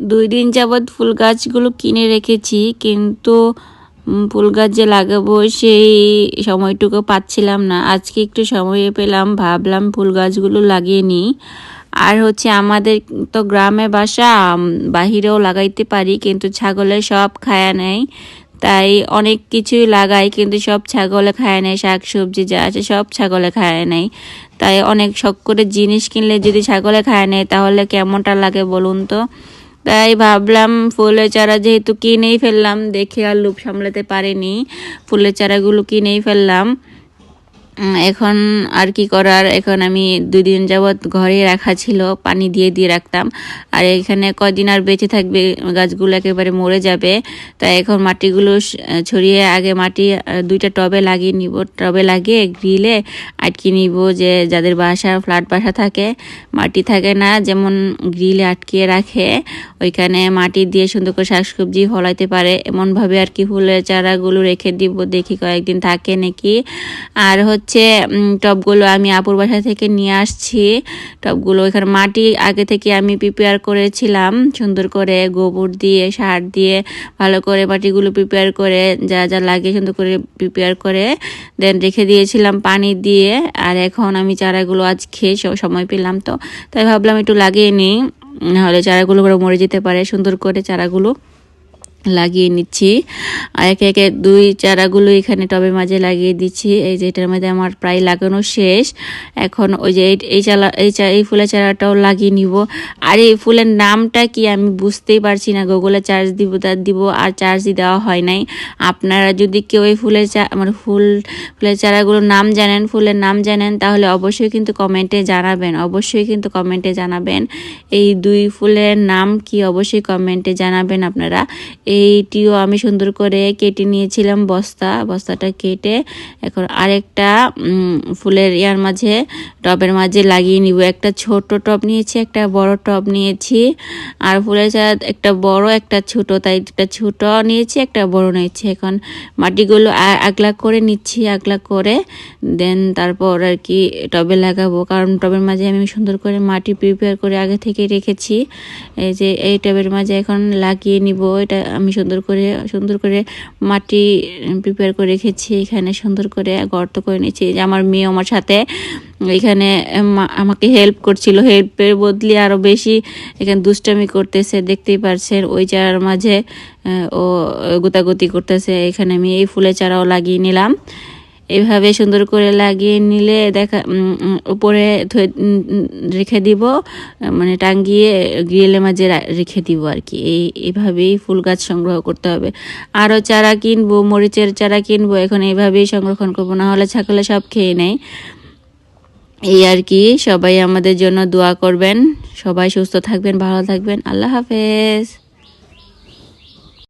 দুই দিন যাবৎ ফুল গাছগুলো কিনে রেখেছি, কিন্তু ফুল গাছ যে লাগাবো সেই সময়টুকু পাচ্ছিলাম না। আজকে একটু সময় পেলাম, ভাবলাম ফুল গাছগুলো লাগিয়ে নিই। আর হচ্ছে আমাদের তো গ্রামে বাসা বাহিরেও লাগাইতে পারি, কিন্তু ছাগলে সব খায়া নেয় তাই অনেক কিছুই লাগাই, কিন্তু সব ছাগলে খায় নেয় শাক সবজি যা আছে সব ছাগলে খায় নেয় তাই অনেক শখ করে জিনিস কিনলে যদি ছাগলে খায় নেয় তাহলে কেমনটা লাগে বলুন তো? তাই ভাবলাম ফুলের চারা যেহেতু কিনেই ফেললাম, দেখে আর লোভ সামলাতে পারিনি। ফুলের চারাগুলো কিনেই ফেললাম। এখন আর কি করার? এখন আমি দুই দিন যাবৎ ঘরে রাখা ছিল, পানি দিয়ে দিয়ে রাখতাম। আর এখানে কয়দিন আর বেঁচে থাকবে, গাছগুলো একেবারে মরে যাবে। তাই এখন মাটিগুলো ছড়িয়ে আগে মাটি দুইটা টবে লাগিয়ে নিব। টবে লাগিয়ে গ্রিলে আটকে নিব যে যাদের বাসা, ফ্ল্যাট বাসা থাকে, মাটি থাকে না, যেমন গ্রিলে আটকিয়ে রাখে, ওইখানে মাটি দিয়ে সুন্দর করে শাকসবজি ফলাইতে পারে। এমনভাবে আর কি ফুলের চারাগুলো রেখে দিব, দেখি কয়েকদিন থাকে নাকি। আর হচ্ছে উম, টবগুলো আমি আপুর বাসা থেকে নিয়ে আসছি। টবগুলো এখানে মাটি আগে থেকে আমি প্রিপেয়ার করেছিলাম। সুন্দর করে গোবর দিয়ে সার দিয়ে ভালো করে মাটিগুলো প্রিপেয়ার করে যা যা লাগে সুন্দর করে প্রিপেয়ার করে দেন রেখে দিয়েছিলাম পানি দিয়ে। আর এখন আমি চারাগুলো আজ খেয়ে সময় পেলাম তো। তাই ভাবলাম একটু লাগিয়ে নিই নাহলে চারাগুলো মরে যেতে পারে সুন্দর করে চারাগুলো। লাগিয়ে নিচ্ছি। একে একে দুই চারাগুলো এখানে টবে মাঝে লাগিয়ে দিচ্ছি। এই যে এটার মধ্যে আমার প্রায় লাগানো শেষ। এখন ওই যে এই- এই চালা, এই চা, এই ফুলের চারাটাও লাগিয়ে নিব। আর এই ফুলের নামটা কি আমি বুঝতেই পারছি না। গুগলে চার্জ দিব তার দিব, আর চার্জই দেওয়া হয় নাই। আপনারা যদি কেউ এই ফুলের চা মানে ফুল, ফুলের চারাগুলোর নাম জানেন, ফুলের নাম জানেন, তাহলে অবশ্যই কিন্তু কমেন্টে জানাবেন। অবশ্যই কিন্তু কমেন্টে জানাবেন। এই দুই ফুলের নাম কি অবশ্যই কমেন্টে জানাবেন আপনারা। এইটিও আমি সুন্দর করে কেটে নিয়েছিলাম বস্তা। বস্তাটা কেটে এখন আরেকটা ফুলের ইয়ার মাঝে, টবের মাঝে লাগিয়ে নিব। একটা ছোট টব নিয়েছি, একটা বড় টব নিয়েছি। আর ফুলের চারা একটা বড়, একটা ছোট, তাই একটা ছোট নিয়েছি, একটা বড় নিয়েছি। এখন মাটিগুলো আগলা করে নিচ্ছি, আগলা করে। দেন তারপর আর কি টবে লাগাবো। কারণ টবের মাঝে আমি সুন্দর করে মাটি প্রিপেয়ার করে আগে থেকে রেখেছি। এই যে এই টবের মাঝে এখন লাগিয়ে নিব। এটা আমি সুন্দর করে সুন্দর করে মাটি প্রিপেয়ার করে রেখেছি, এখানে সুন্দর করে গর্ত করে নিয়েছি। যে আমার মেয়ে আমার সাথে এখানে আমাকে হেল্প করছিল। হেল্পের বদলে আরও বেশি এখানে দুষ্টামি করতেছে, দেখতেই পারছেন। ওই চারার মাঝে ও গোতাগতি করতেছে। এখানে আমি এই ফুলের চারাও লাগিয়ে নিলাম। এইভাবে সুন্দর করে লাগিয়ে নিলে দেখা উপরে রেখে দিব মানে টাঙ্গিয়ে গ্রিলের মাঝে রেখে দিব আর কি। এই এইভাবেই ফুল গাছ সংগ্রহ করতে হবে। আরও চারা কিনবো, মরিচের চারা কিনবো, এখন এইভাবেই সংরক্ষণ করব, না হলে ছাগলে সব খেয়ে নেয়। এই আর কি, সবাই আমাদের জন্য দোয়া করবেন। সবাই সুস্থ থাকবেন, ভালো থাকবেন। আল্লাহ হাফেজ।